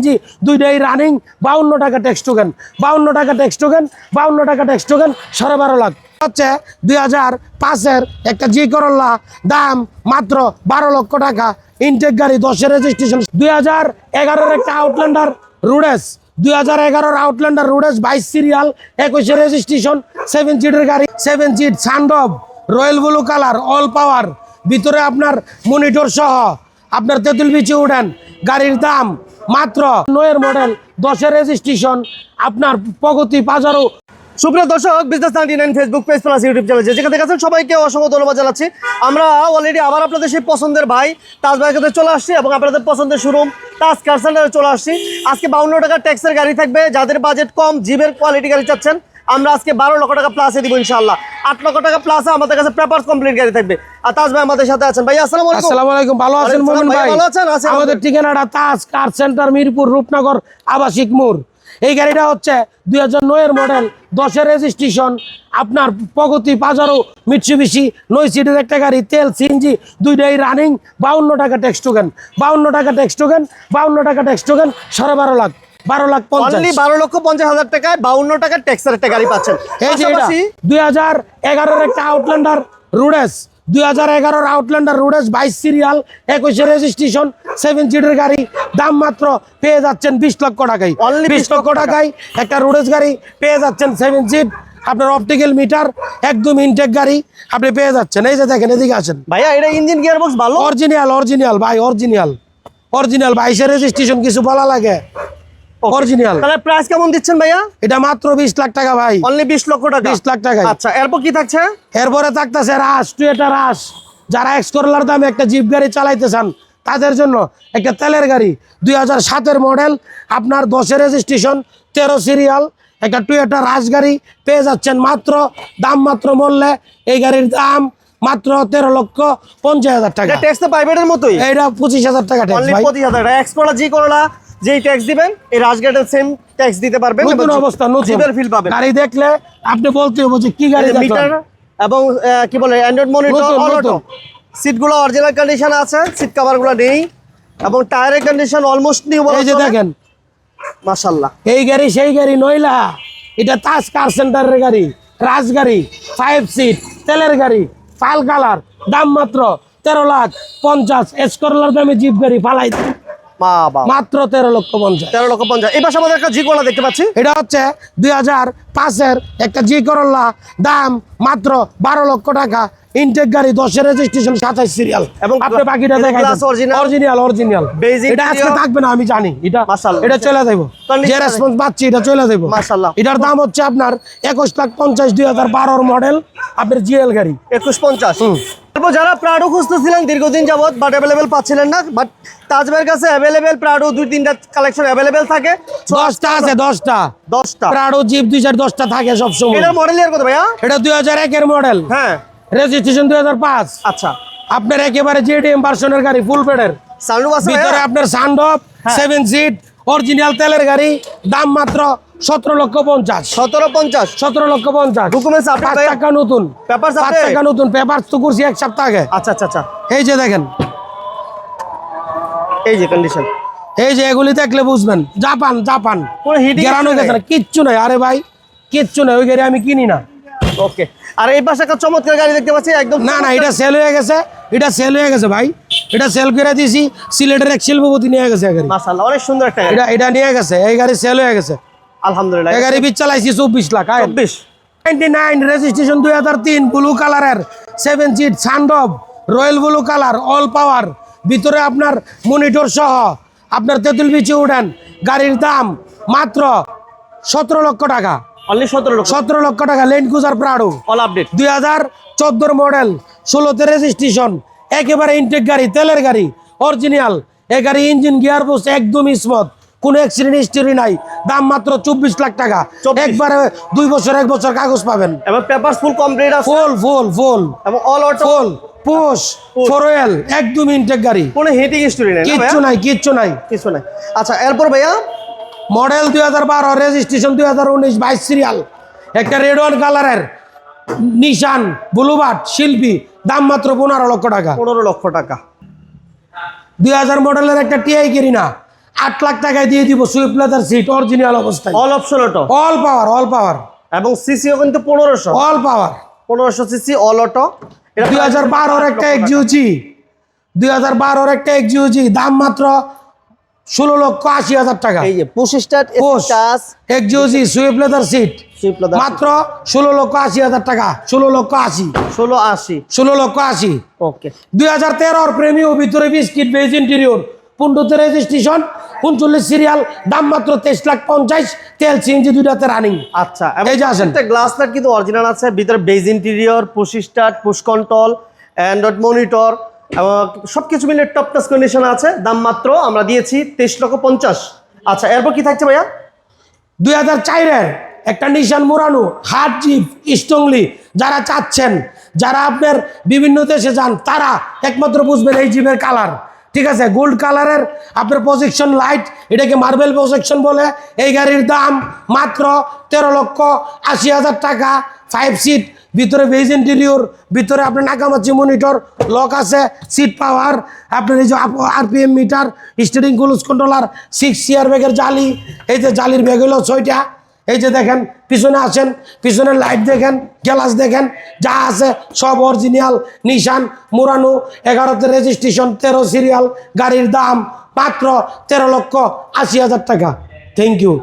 CNG দুইটাই running বাউন্ন টাকা ট্যাক্স টোকেন বাউন্ন টাকা ট্যাক্স টোকেন বাউন্ন টাকা ট্যাক্স টোকেন সাড়ে বারো লাখ। হচ্ছে দুই হাজার পাঁচের একটা জি করল্লা দাম মাত্র বারো লক্ষ টাকা। ইনটেক গাড়ি দশের রেজিস্ট্রেশন দুই হাজার এগারোর একটা আউটল্যান্ডার রুডেস দুই হাজার এগারোর আউটল্যান্ডার রুডেস বাইশ সিরিয়াল একুশে রেজিস্ট্রেশন সেভেন সিটের গাড়ি seven seat সানডব royal blue colour all power ভিতরে আপনার মনিটর সহ আপনার তেঁতুল বিচি উঠেন, গাড়ির দাম মাত্র নয়ের মডেল, দশের রেজিস্ট্রেশন আপনার প্রগতি বাজারও। সুপ্রিয় দর্শক business ninety nine Facebook page plus YouTube channel যেখানে দেখেছেন, সবাইকে অসংখ্য ধন্যবাদ জানাচ্ছি। আমরা অলরেডি আবার আপনাদের সেই পছন্দের ভাই তাজ ভাইয়ের কাছে চলে আসছি এবং আপনাদের পছন্দের শোরুম তাজ কার সেন্টারে চলে আসছি। আজকে বাউন্ন টাকা ট্যাক্সের গাড়ি থাকবে। যাদের বাজেট কম জিবের কোয়ালিটি গাড়ি চাচ্ছেন আমরা আজকে বারো লক্ষ টাকা প্লাসে দিব ইনশাল্লাহ আট লক্ষ টাকা প্লাসে আমাদের কাছে পেপার কমপ্লিট গাড়ি থাকবে। আর তাজ ভাই আমাদের সাথে আছেন। ভাই আসসালামাইকুম আসসালামু আলাইকুম। ভালো আছেন ভাই, ভালো আছেন? আমাদের ঠিকানাটা তাজ কার সেন্টার মিরপুর রূপনগর আবাসিক মোড়। এই গাড়িটা হচ্ছে দুই হাজার নয়ের মডেল দশের রেজিস্ট্রেশন আপনার প্রগতি পাজারো মিটসুবিশি নয় সিটের একটা গাড়ি তেল সিএনজি দুইটাই রানিং বাউন্ন টাকা ট্যাক্স টোকেন বাউন্ন টাকা ট্যাক্স টোকেন বাউন্ন টাকা ট্যাক্স টোকেন সাড়ে বারো লাখ। বারো লাখ পঞ্চাশ। বারো লক্ষ পঞ্চাশ হাজার টাকায় বাউন্ন টাকা ট্যাক্সের একটা গাড়ি পাচ্ছেন। এই যে দুই হাজার এগারোর একটা আউটল্যান্ডার রুডেস দুই হাজার এগারোর আউটল্যান্ডার রুডেস বাইশ সিরিয়াল একুশে রেজিস্ট্রেশন সেভেন সিটের গাড়ি দাম মাত্র পেয়ে যাচ্ছেন বিশ লক্ষ টাকায়। Only বিশ লক্ষ লক্ষ টাকায় একটা রুডেস গাড়ি পেয়ে যাচ্ছেন সেভেন সিট আপনার অপটিক্যাল মিটার একদম ইনটেক গাড়ি আপনি পেয়ে যাচ্ছেন। এই যে দেখেন এদিকে আসেন। ভাইয়া এটা ইঞ্জিন গিয়ার বক্স ভালো? অরিজিনাল অরিজিনাল ভাই অরিজিনাল অরিজিনাল বাইশের রেজিস্ট্রেশন কিছু বলা লাগে? অরিজিনাল তাহলে প্রাইস কেমন দিচ্ছেন ভাইয়া? এটা মাত্র বিশ লাখ টাকা ভাই। অনলি বিশ লক্ষ টাকা? বিশ লাখ টাকায় আচ্ছা এরপর কি থাকছে? এরপরে থাকতেছে রাস টুয়েটা রাস যারা এক্সকোরলার দামে একটা জিপ গাড়ি চালাইতে চান তাদের জন্য একটা তেলের গাড়ি দুই হাজার মডেল আপনার দশের রেজিস্ট্রেশন তেরো সিরিয়াল একটা টুয়েটা রাস গাড়ি পেয়ে যাচ্ছেন মাত্র দাম মাত্র মূল্যে এই গাড়ির দাম মাত্র তেরো লক্ষ পঞ্চাশ হাজার টাকা। এটা ট্যাক্স তো প্রাইভেটের মতোই। এইটা পঁচিশ হাজার টাকা ট্যাক্স পঁচিশ হাজার টাকা। জি করলা যেই ট্যাক্স দিবেন এই রাজগেটের সেম ট্যাক্স দিতে পারবেন নতুন অবস্থা নতুন। ফিল পাবেন। গাড়ি দেখলে আপনি বলতে হবে যে কি গাড়ি মিটার এবং কি বলে অ্যান্ড্রয়েড মনিটর অল অটো সিটগুলো অরিজিনাল কন্ডিশন আছে সিট কভারগুলো নেই এবং টায়ারের কন্ডিশন অলমোস্ট নিউ এই যে দেখেন। মাশাআল্লাহ। এই গাড়ি সেই গাড়ি নইলা। এটা তাজ কার সেন্টারের গাড়ি রাজ গাড়ি ফাইভ সিট তেলের গাড়ি পাল কালার দাম মাত্র তেরো লাখ পঞ্চাশ। এসকরলার দামে জিপ গাড়ি বাবা মাত্র তেরো লক্ষ পঞ্চাশ। তেরো লক্ষ পঞ্চাশ। আমাদের একটা জি করলা দেখতে পাচ্ছি। এটা হচ্ছে দুই হাজার পাঁচের একটা জি করল্লা দাম মাত্র বারো লক্ষ টাকা। ইনটেক গাড়ি দশের রেজিস্ট্রেশন সাতাইশ সিরিয়াল এবং আপনি বাকিটা এটা দেখাই glass অরিজিনাল অরিজিনাল এটা আজকে থাকবে না আমি জানি। এটা এটা চলে যাব Condition যে আছে। রেসপন্স পাচ্ছি এটা চলে। এটার দাম হচ্ছে আপনার একুশ লাখ পঞ্চাশ দুই হাজার বারোর মডেল আপনার জিএল গাড়ি। একুশ পঞ্চাশ। তারপর যারা প্রাডো খুঁজতেছিলেন দীর্ঘদিন যাবত বাট অ্যাভেলেবেল পাচ্ছিলেন না বাট তাজবের কাছে অ্যাভেলেবেল প্রাডো দুই তিনটা কালেকশন অ্যাভেলেবেল থাকে। দশটা আছে দশটা। দশটা। প্রাডো জিপ দুই চার দশটা থাকে সবসময়। এটা মডেল ইয়ার কত ভাইয়া? এটা দুই হাজার একের মডেল হ্যাঁ। রেজিস্ট্রেশন দুই হাজার পাঁচ। আচ্ছা। আপনার একেবারে জেডিএম ভার্সনের গাড়ি ফুল পেডের ভিতরে আপনার সানডপ। সেভেন সিট অরিজিনাল তেলের গাড়ি দাম মাত্র সতেরো লক্ষ পঞ্চাশ। সতেরো পঞ্চাশ। সতেরো লক্ষ পঞ্চাশ। Update পাঁচ টাকা নতুন। পাঁচ টাকা নতুন। পেপার তো করছি এক সপ্তাহ আগে। আচ্ছা আচ্ছা আচ্ছা। এই যে দেখেন। এই যে কন্ডিশন এই যে এগুলি দেখলে বুঝবেন। Japan Japan. গেরানো গেছে না। কিচ্ছু নাই। আরে ভাই কিচ্ছু নাই। ওই গাড়ি আমি কিনি না। ওকে আর এই পাশে একটা চমৎকার গাড়ি দেখতে পাচ্ছি একদম না না এটা সেল হয়ে গেছে। এটা সেল হয়ে গেছে ভাই। এটা সেল করে দিয়েছি। সিলেটের এক শিল্পপতি নিয়ে গেছে গাড়ি। মাশাআল্লাহ অনেক সুন্দর একটা এটা এটা নিয়ে গেছে। এই গাড়ি সেল হয়ে গেছে। আলহামদুলিল্লাহ। এই গাড়ি বিচ চালাইছি চব্বিশ লাখ চব্বিশ। নাইনটি নাইন রেজিস্ট্রেশন দুই হাজার তিন ব্লু কালারের seven seat সানডব royal blue colour all power. ভিতরে আপনার মনিটর সহ আপনার তেঁতুল বিচি উঠেন গাড়ির দাম মাত্র সতেরো লক্ষ টাকা। অনলি সতেরো লক্ষ। সতেরো লক্ষ টাকা লেন প্রাডো। অল আপডেট দুই হাজার চোদ্দোর মডেল ষোলোতে রেজিস্ট্রেশন একেবারে ইনটেক গাড়ি তেলের গাড়ি অরিজিনাল এই গাড়ি ইঞ্জিন গিয়ার বক্স একদম স্মুথ কোনো অ্যাক্সিডেন্ট হিস্টোরি নাই। দাম মাত্র চব্বিশ লাখ টাকা। 24 একবারে দুই বছর এক বছর কাগজ পাবেন। এবং পেপার ফুল কমপ্লিট আছে? ফুল ফুল ফুল এবং অল অটো ফুল পোষ ফোরওয়েল একদম ইনটেক গাড়ি। কোনো হিটিং নেই কিচ্ছু? নাই কিচ্ছু নাই। কিছু নাই। আচ্ছা এরপর ভাইয়া? মডেল দুই হাজার বারো রেজিস্ট্রেশন দুই হাজার উনিশ বাইশ সিরিয়াল একটা রেড ওয়ান কালারের নিশান শিল্পী। দাম মাত্র পনেরো লক্ষ টাকা। পনেরো লক্ষ টাকা। দুই হাজার মডেলের একটা টিআই কিনি না। আট লাখ টাকায় দিয়ে দিব সুইফট লেদার সিট অরিজিনাল অবস্থায়। All option auto all power all power এবং সিসিও কিন্তু পনেরোশো। অল পাওয়ার পনেরোশো সিসি অল অটো দুই হাজার বারোর একটা এক্সিউজি দুই হাজার বারোর একটা এক্সিউজি দাম মাত্র ষোলো লক্ষ আশি হাজার টাকা। এই যে। টাচ এক্সিউজি সুইফট লেদার সিট। মাত্র ষোলো লক্ষ আশি হাজার টাকা ষোলো লক্ষ আশি। ষোলো আশি। ষোলো লক্ষ আশি। ওকে দুই হাজার তেরোর প্রেমিও ভিতরে বিস্কিট বেজ ইন্টেরিয়র পনেরোতে রেজিস্ট্রেশন উনচল্লিশ সিরিয়াল দাম মাত্র তেইশ লাখ পঞ্চাশ তেল সিএনজি দুইটাতে রানিং আচ্ছা এই যে আসেন। গ্লাস লাইট কিন্তু অরিজিনাল আছে ভিতরে beige interior push start push control Android monitor এবং সবকিছু মিলে টপ টাচ কন্ডিশন আছে দাম মাত্র আমরা দিয়েছি তেইশ লক্ষ পঞ্চাশ। আচ্ছা এরপর কি থাকছে ভাইয়া? দুই হাজার চারের একটা নিশান মুরানো হার্ড জিপ স্টংলি যারা চাচ্ছেন যারা আপনার বিভিন্ন দেশে যান তারা একমাত্র বুঝবেন এই জিপের কালার ঠিক আছে? গোল্ড কালারের আপনার প্রজেকশন লাইট এটাকে মার্বেল প্রজেকশন বলে। এই গাড়ির দাম মাত্র তেরো লক্ষ আশি হাজার টাকা। ফাইভ সিট ভিতরে ভেজ ইন্টেরিয়র ভিতরে আপনার নাকামাচি মনিটর লক আছে সিট পাওয়ার আপনার এই যে RPM meter steering cruise controller six chair ব্যাগের জালি। এই যে জালির ব্যাগ হলো ছয়টা। এই যে দেখেন, পিছনে আসেন পিছনে লাইট দেখেন গ্যালাস দেখেন, যা আছে সব অরিজিনাল নিশান মুরানো এগারোতে রেজিস্ট্রেশন তেরো সিরিয়াল গাড়ির দাম মাত্র তেরো লক্ষ আশি হাজার টাকা। Thank you